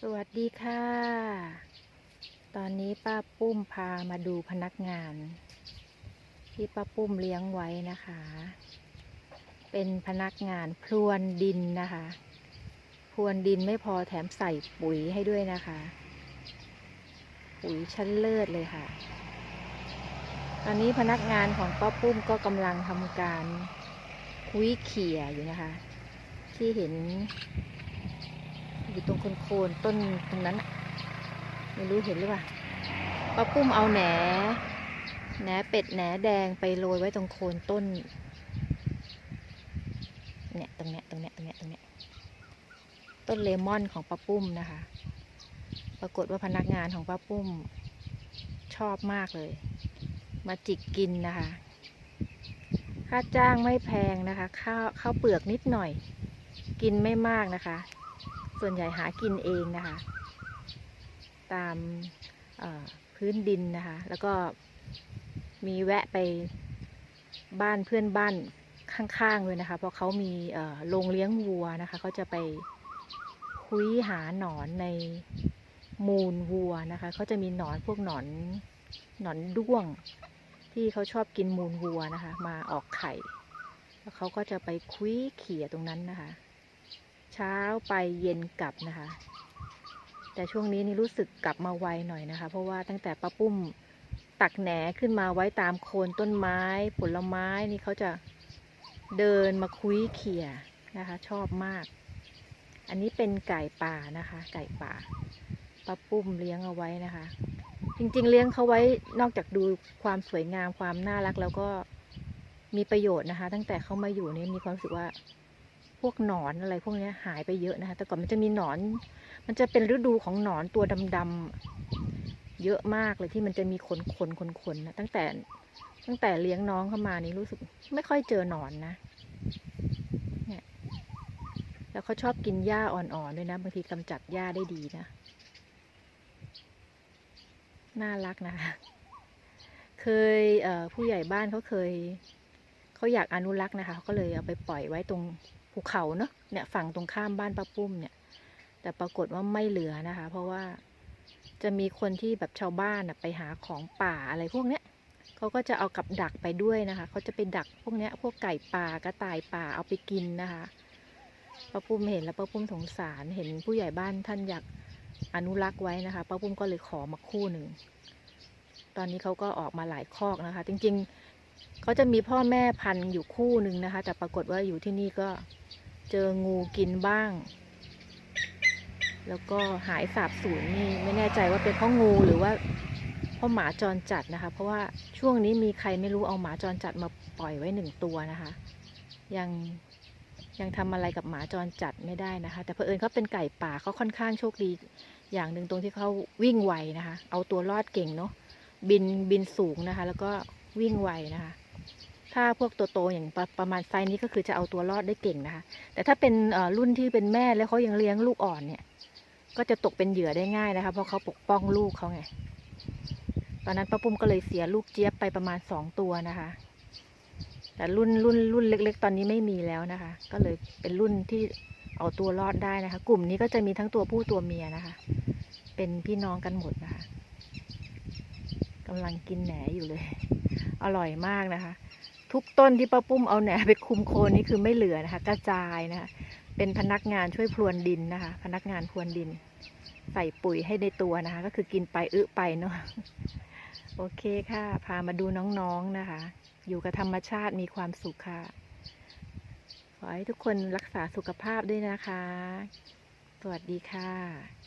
สวัสดีค่ะ ตอนนี้ป้าปุ้มพามาดูพนักงาน ที่ป้าปุ้มเลี้ยงไว้นะคะ เป็นพนักงานพรวนดินนะคะ พรวนดินไม่พอแถมใส่ปุ๋ยให้ด้วยนะคะ ปุ๋ยชั้นเลิศเลยค่ะ ตอนนี้พนักงานของป้าปุ้มก็กำลังทำการคุ้ยเขี่ยอยู่นะคะ ที่เห็น อยู่ตรงโคนๆต้นตรงนั้นไม่รู้เห็นหรือเปล่าป้าปุ้มเอาแหนแหนเป็ดแหนแดงไปโรยไว้ตรงโคนต้นเนี่ยตรงเนี้ยตรงเนี้ยตรงเนี้ยตรงเนี้ยต้นเลมอนของป้าปุ้มนะคะ ปรากฏว่าพนักงานของป้าปุ้มชอบมากเลย มาจิกกินนะคะ ค่าจ้างไม่แพงนะคะ ข้าวข้าวเปลือกนิดหน่อย กินไม่มากนะคะ ส่วนใหญ่หากินเองนะคะ ตามพื้นดินนะคะ แล้วก็มีแวะไปบ้านเพื่อนบ้านข้างๆเลยนะคะ เพราะเขามีโรงเลี้ยงวัวนะคะเขาจะไปคุยหาหนอนในมูลวัวนะคะเขาจะมีหนอนพวกหนอนหนอนด้วง ที่เขาชอบกินมูลวัวนะคะ มาออกไข่ แล้วเขาก็จะไปคุยเขี่ยตรงนั้นนะคะ เช้าไปเย็นกลับนะคะ แต่ช่วงนี้นี่รู้สึกกลับมาไวหน่อยนะคะ เพราะว่าตั้งแต่ป้าปุ้มตักแหนขึ้นมาไว้ตามโคนต้นไม้ ผลไม้นี่เขาจะเดินมาคุยเขี่ยนะคะ ชอบมาก อันนี้เป็นไก่ป่านะคะ ไก่ป่าป้าปุ้มเลี้ยงเอาไว้นะคะ จริงๆ เลี้ยงเขาไว้นอกจากดูความสวยงามความน่ารักแล้วก็มีประโยชน์นะคะ ตั้งแต่เขามาอยู่นี่มีความรู้สึกว่า วกหนอนอะไรพวกนี้หายไปเยอะนะคะ แต่ก่อนมันจะมีหนอน มันจะเป็นฤดูของหนอนตัวดำๆเยอะมากเลยที่มันจะมีขนขนขนขนนะตั้งแต่ตั้งแต่เลี้ยงน้องเข้ามานี่รู้สึก ไม่ค่อยเจอหนอนนะเนี่ยแล้วเขาชอบกินหญ้าอ่อนๆด้วยนะบางทีกำจัดหญ้าได้ดีนะน่ารักนะคะเคยเผู้ใหญ่บ้านเขาเคย เขาอยากอนุรักษ์นะคะเขาก็เลยเอาไปปล่อยไว้ตรงภูเขาเนาะเนี่ยฝั่งตรงข้ามบ้านป้าปุ้มเนี่ย แต่ปรากฏว่าไม่เหลือนะคะ เพราะว่าจะมีคนที่แบบชาวบ้านน่ะไปหาของป่าอะไรพวกเนี้ยเขาก็จะเอากับดักไปด้วยนะคะเขาจะไปดักพวกเนี้ยพวกไก่ป่ากระต่ายป่าเอาไปกินนะคะป้าปุ้มเห็นแล้วป้าปุ้มสงสารเห็นผู้ใหญ่บ้านท่านอยากอนุรักษ์ไว้นะคะป้าปุ้มก็เลยขอมาคู่หนึ่งตอนนี้เขาก็ออกมาหลายคอกนะคะ จริง เขาจะมีพ่อแม่พันธุ์อยู่คู่หนึ่งนะคะ แต่ปรากฏว่าอยู่ที่นี่ก็เจองูกินบ้าง แล้วก็หายสาบสูญนี่ไม่แน่ใจว่าเป็นเพราะงูหรือว่าเพราะหมาจรจัดนะคะ เพราะว่าช่วงนี้มีใครไม่รู้เอาหมาจรจัดมาปล่อยไว้หนึ่งตัวนะคะ ยังยังทำอะไรกับหมาจรจัดไม่ได้นะคะ แต่เผอิญเขาเป็นไก่ป่าเขาค่อนข้างโชคดี อย่างหนึ่งตรงที่เขาวิ่งไวนะคะ เอาตัวรอดเก่งเนาะบินบินสูงนะคะ แล้วก็ วิ่งไวนะคะ ถ้าพวกตัวโตอย่างประประมาณไซส์นี้ก็คือจะเอาตัวรอดได้เก่งนะคะ แต่ถ้าเป็นรุ่นที่เป็นแม่แล้วเขายังเลี้ยงลูกอ่อนเนี่ย ก็จะตกเป็นเหยื่อได้ง่ายนะคะ เพราะเขาปกป้องลูกเขาไง ตอนนั้นป้าปุ้มก็เลยเสียลูกเจี๊ยบไปประมาณสองตัวนะคะ แต่รุ่นรุ่นรุ่นเล็ก ๆ ตอนนี้ไม่มีแล้วนะคะ ก็เลยเป็นรุ่นที่เอาตัวรอดได้นะคะ กลุ่มนี้ก็จะมีทั้งตัวผู้ตัวเมียนะคะ เป็นพี่น้องกันหมดนะคะกำลังกินแหนอยู่เลย อร่อยมากนะคะ ทุกต้นที่ป้าปุ้มเอาแหนไปคุมโคนนี่คือไม่เหลือนะคะ กระจายนะคะเป็นพนักงานช่วยพรวนดินนะคะ พนักงานพรวนดิน ใส่ปุ๋ยให้ในตัวนะคะ ก็คือกินไปอึไปเนาะโอเคค่ะ พามาดูน้องๆนะคะ อยู่กับธรรมชาติมีความสุขค่ะ ขอให้ทุกคนรักษาสุขภาพด้วยนะคะ สวัสดีค่ะ